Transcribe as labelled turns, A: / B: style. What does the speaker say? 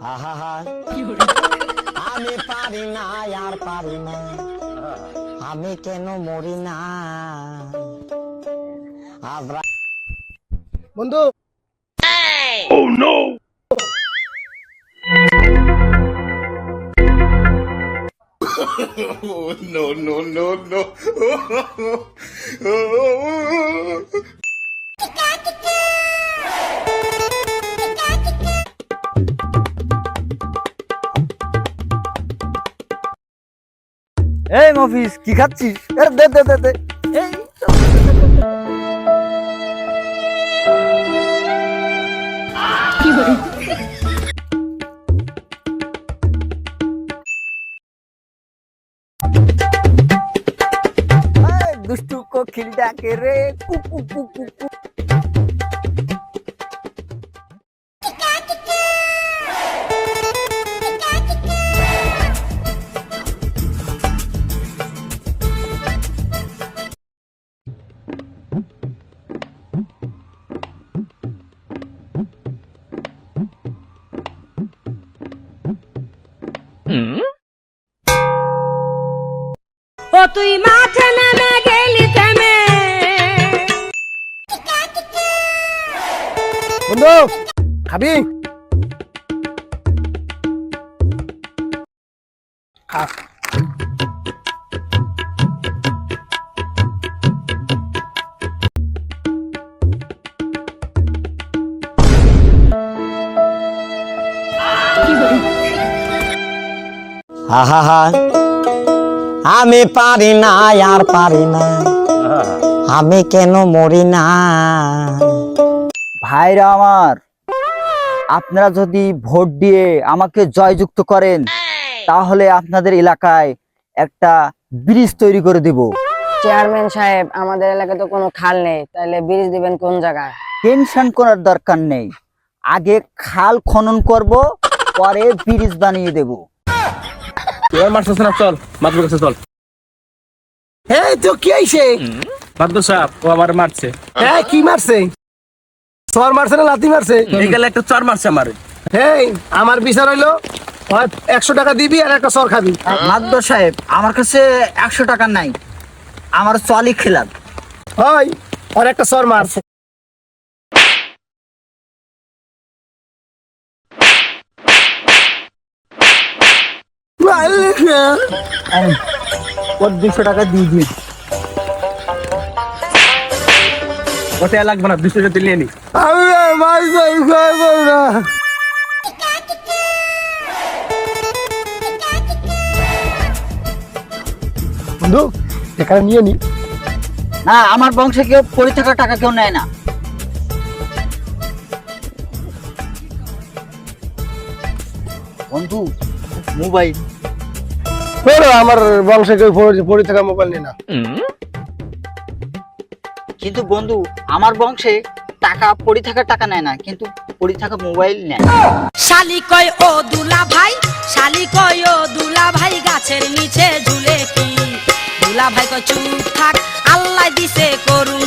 A: আহা আমি পারি না আর পারি না। আমি কেন মরি না?
B: বন্ধু।
C: No, no, no, no.
D: এই মফিস, কি খাচ্ছিস? দে দে দে দে। এই। দুষ্টু কোকিল ডাকে রে কুকু কুকু কু।
E: ও তুই মাঠে নেমে গেলি থেমে
B: বন্ধু খাবি? খা।
A: আহা আমি পারি না আর পারি না। আমি কেন মরি না?
D: ভাইরা আমার আপনারা যদি ভোট দিয়ে আমাকে জয়যুক্ত করেন তাহলে আপনাদের এলাকায় একটা ব্রিজ তৈরি করে দেব।
F: চেয়ারম্যান সাহেব আমাদের এলাকায় তো কোনো খাল নেই তাহলে ব্রিজ দিবেন কোন জায়গায়?
D: টেনশন করার দরকার নেই। আগে খাল খনন করব পরে ব্রিজ বানিয়ে দেব।
G: এবার মারতেছে না চল কাছে চল।
B: এই তো কি আইছে
G: সাহেব ও আমার মারছে।
B: এই কি মারছে? সর মারছে না লাথি মারছে?
G: এই একটা চর মারছে আমারে।
B: এই আমার বিচার হইল হয় একশো টাকা দিবি আর একটা সর খাবি।
D: মাদ্দ সাহেব আমার কাছে একশো টাকা নাই। আমার চলি খেলাম।
B: হয় আর একটা সর মার
D: ওর দুশো টাকা দিয়ে দিন
G: ওটা লাগবে না দুশো টাকা দিলে নি।
B: বন্ধু এখানে নিয়ে নি।
D: না আমার বংশে কেউ পড়ে থাকা টাকা কেউ নেয় না। বন্ধু মোবাইল।
B: আমার বংশে কেউ পড়ে- থাকা মোবাইল নিয়ে না
D: কিন্তু বন্ধু আমার বংশে টাকা পড়ে থাকা টাকা নেয় না কিন্তু পড়ে থাকা মোবাইল নেয়।
E: শালি কয় ও দুলা ভাই শালি কয় ও দুলা ভাই গাছের নিচে ঝুলে কি? দুলা ভাই কয় চুপ থাক আল্লাহ দিছে করুন